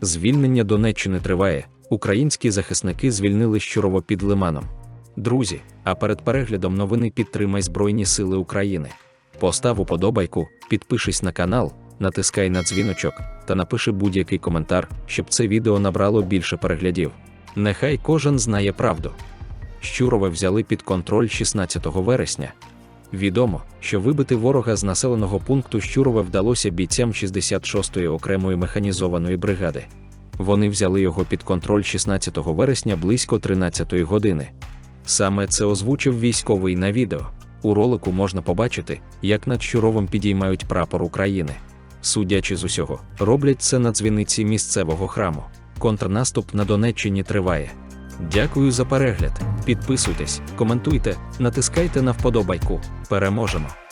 Звільнення Донеччини триває. Українські захисники звільнили Щурово під Лиманом. Друзі, а перед переглядом новини підтримай Збройні Сили України. Постав уподобайку, підпишись на канал, натискай на дзвіночок та напиши будь-який коментар, щоб це відео набрало більше переглядів. Нехай кожен знає правду. Щурове взяли під контроль 16 вересня. Відомо, що вибити ворога з населеного пункту Щурове вдалося бійцям 66-ї окремої механізованої бригади. Вони взяли його під контроль 16 вересня близько 13-ї години. Саме це озвучив військовий на відео. У ролику можна побачити, як над Щуровим підіймають прапор України. Судячи з усього, роблять це на дзвіниці місцевого храму. Контрнаступ на Донеччині триває. Дякую за перегляд. Підписуйтесь, коментуйте, натискайте на вподобайку. Переможемо!